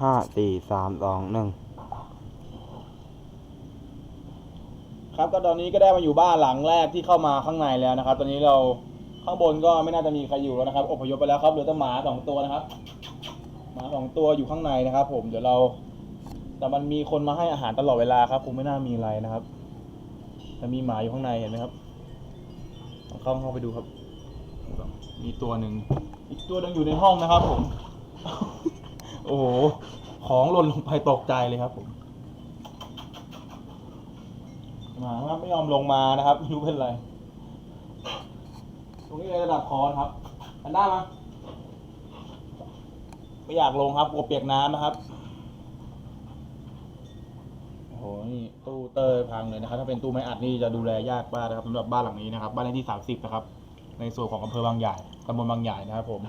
ห้าสี่สามสองหนึ่งครับก็ตอนนี้ก็ได้มาอยู่บ้านหลังแรกที่เข้ามาข้างในแล้วนะครับ ตอนนี้เราข้างบนก็ไม่น่าจะมีใครอยู่แล้วนะครับอพยพไปแล้วครับเหลือแต่หมาสองตัวนะครับหมาสองตัวอยู่ข้างในนะครับ ผมเดี๋ยวเรา แต่มันมีคนมาให้อาหารตลอดเวลาครับคงไม่น่ามีอะไรนะครับแต่มีหมาอยู่ข้างในเห็นไหมครับเข้าห้องไปดูครับ มีตัวหนึ่งอีกตัวหนึ่งอยู่ในห้องนะครับ ผม โอ้โห ของหล่นลงไปตกใจเลยครับผมมาครับไม่ยอมลงมานะครับไม่รู้เป็นไร ตรงนี้เลยระดับคอนครับอันด้ามาไม่อยากลงครับกลัวเปียกน้ำนะครับโอ้โหนี่ตู้เตอร์พังเลยนะครับ ถ้าเป็นตู้ไม้อัดนี่จะดูแลยากมากนะครับสำหรับบ้านหลังนี้นะครับ บ้านเลขที่สามสิบนะครับ ในส่วนของอำเภอบางใหญ่ตำบลบางใหญ่นะครับผม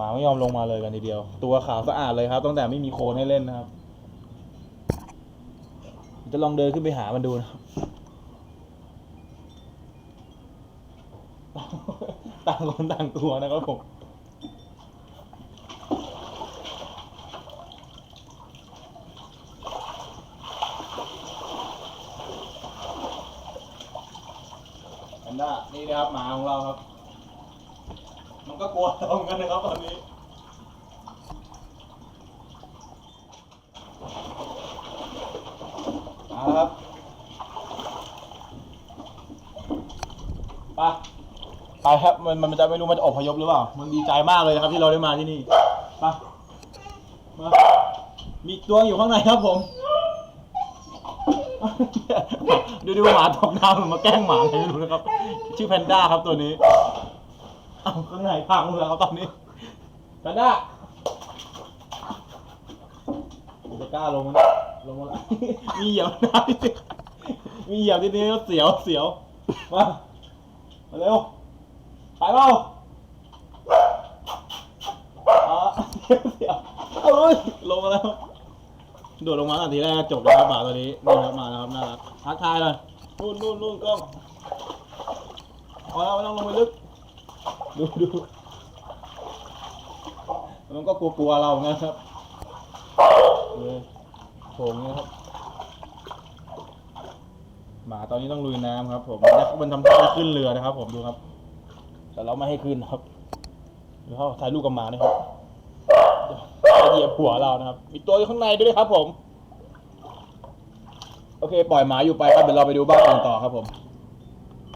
มาไม่ยอมลงมาเลยกันทีเดียว ตัวขาวสะอาดเลยครับตั้งแต่ไม่มีโคนให้เล่นนะครับ จะลองเดินขึ้นไปหามันดูนะครับต่างคนต่างตัวนะครับผมอันน่านี่นะครับหมาของเราครับ มันก็กลัวเราเหมือนกันนะครับตอนนี้เอาละครับไปไปครับมันมันจะไม่รู้มันจะอพยพหรือเปล่า มันดีใจมากเลยนะครับ ที่เราได้มาที่นี่ไปมามีตัวอยู่ข้างในครับผม ดูดูหมาตกน้ำมันมาแกล้งหมาอะไรไม่รู้นะครับ ชื่อแพนด้าครับตัวนี้ เอาข้างในพังเลยครับตอนนี้แพนด้าจะกล้าลงมั้ยลงมาละมีเหยียบน้ำมีเหยียบนิดนึงเสียวเสียวมามาเร็วไปเปล่าอ๋อเสียวเสียวเอ้ยลงมาแล้วโดดลงมาตอนทีแรกจบเลยครับหมาตัวนี้นี่ครับมาแล้วครับน่ารักทักทายเลยนู่นนู่นนู่นกล้องพอแล้วไม่ต้องลงไปลึก ดูดูมันก็กลัวๆเราเหมือนกันครับเลยโผล่อย่างเงี้ยครับ หมาตอนนี้ต้องลุยน้ำครับ ผมมันจะมันทำท่าจะขึ้นเรือนะครับ ผมดูครับ แต่เราไม่ให้ขึ้นครับเดี๋ยวเขาถ่ายรูปกับหมาหนะครับจะเหยียบหัวเรานะครับ มีตัวอยู่ข้างในด้วยครับ ผม โอเค ปล่อยหมาอยู่ไปครับเดี๋ยวเราไปดูบ้านอื่นต่อครับผม